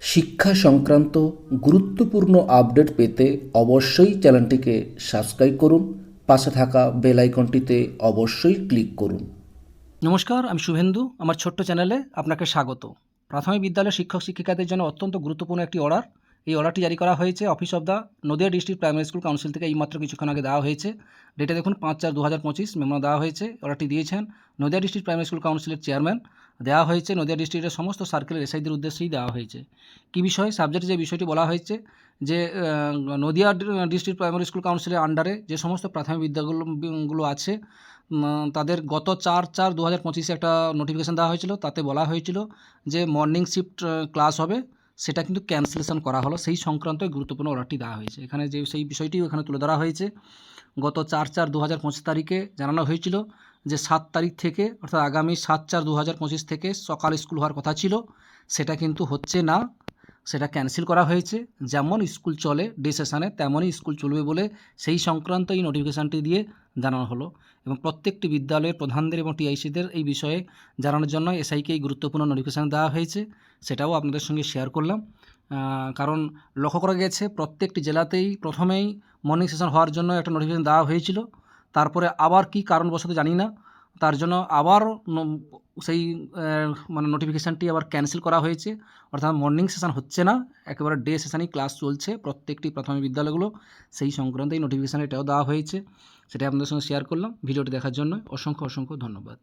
শিক্ষা সংক্রান্ত গুরুত্বপূর্ণ আপডেট পেতে অবশ্যই চ্যানেলটিকে সাবস্ক্রাইব করুন, পাশে থাকা বেল আইকনটিতে অবশ্যই ক্লিক করুন। নমস্কার, আমি শুভেন্দু, আমার ছোট্ট চ্যানেলে আপনাকে স্বাগত। প্রাথমিক বিদ্যালয়ের শিক্ষক শিক্ষিকাদের জন্য অত্যন্ত গুরুত্বপূর্ণ একটি অর্ডার এই অর্ডারটি জারি করা হয়েছে office of the Nadia district primary school council থেকে এইমাত্র কিছুক্ষণ আগে দেওয়া হয়েছে। ডেটে দেখুন, পাঁচ চার দু হাজার পঁচিশ মেমো দেওয়া হয়েছে। অর্ডারটি দিয়েছেন নদিয়া ডিস্ট্রিক্ট প্রাইমারি স্কুল কাউন্সিলের চেয়ারম্যান। দেওয়া হয়েছে নদিয়া ডিস্ট্রিক্টের সমস্ত সার্কেলের এসআইদের উদ্দেশ্যেই দেওয়া হয়েছে। কী বিষয়? সাবজেক্টে যে বিষয়টি বলা হয়েছে যে নদিয়া ডিস্ট্রিক্ট প্রাইমারি স্কুল কাউন্সিলের আন্ডারে যে সমস্ত প্রাথমিক বিদ্যাগুলো আছে তাদের গত চার চার দু হাজার পঁচিশে একটা নোটিফিকেশান দেওয়া হয়েছিল। তাতে বলা হয়েছিল যে মর্নিং শিফট ক্লাস হবে। সেটা কিন্তু ক্যান্সেলেশন করা হলো। সেই সংক্রান্ত গুরুত্বপূর্ণ অর্ডারটি দেওয়া হয়েছে। এখানে যে সেই বিষয়টিও এখানে তুলে ধরা হয়েছে। গত চার চার দু হাজার পঁচিশ তারিখে জানানো হয়েছিল যে সাত তারিখ থেকে, অর্থাৎ আগামী সাত চার দু হাজার পঁচিশ থেকে সকাল স্কুল হওয়ার কথা ছিল। সেটা কিন্তু হচ্ছে না। সেটা ক্যান্সেল করা হয়েছে। যেমন স্কুল চলে ডে সেশনে তেমনই স্কুল চলবে বলে সেই সংক্রান্ত এই নোটিফিকেশানটি দিয়ে জানানো হলো। এবং প্রত্যেকটি বিদ্যালয়ের প্রধানদের এবং টিআইসিদের এই বিষয়ে জানানোর জন্য এসআইকে এই গুরুত্বপূর্ণ নোটিফিকেশান দেওয়া হয়েছে। সেটাও আপনাদের সঙ্গে শেয়ার করলাম। কারণ লক্ষ্য করা গেছে, প্রত্যেকটি জেলাতেই প্রথমেই মর্নিং সেশন হওয়ার জন্য একটা নোটিফিকেশান দেওয়া হয়েছিল। তারপরে আবার কি কারণবশত জানি না। তার জন্য আবার সেই মানে নোটিফিকেশানটি আবার ক্যান্সেল করা হয়েছে। অর্থাৎ মর্নিং সেশান হচ্ছে না, একেবারে ডে সেশানেই ক্লাস চলছে প্রত্যেকটি প্রাথমিক বিদ্যালয়গুলো। সেই সংক্রান্ত এই নোটিফিকেশান এটাও দেওয়া হয়েছে সেটা আপনাদের সঙ্গে শেয়ার করলাম। ভিডিওটি দেখার জন্য অসংখ্য অসংখ্য ধন্যবাদ।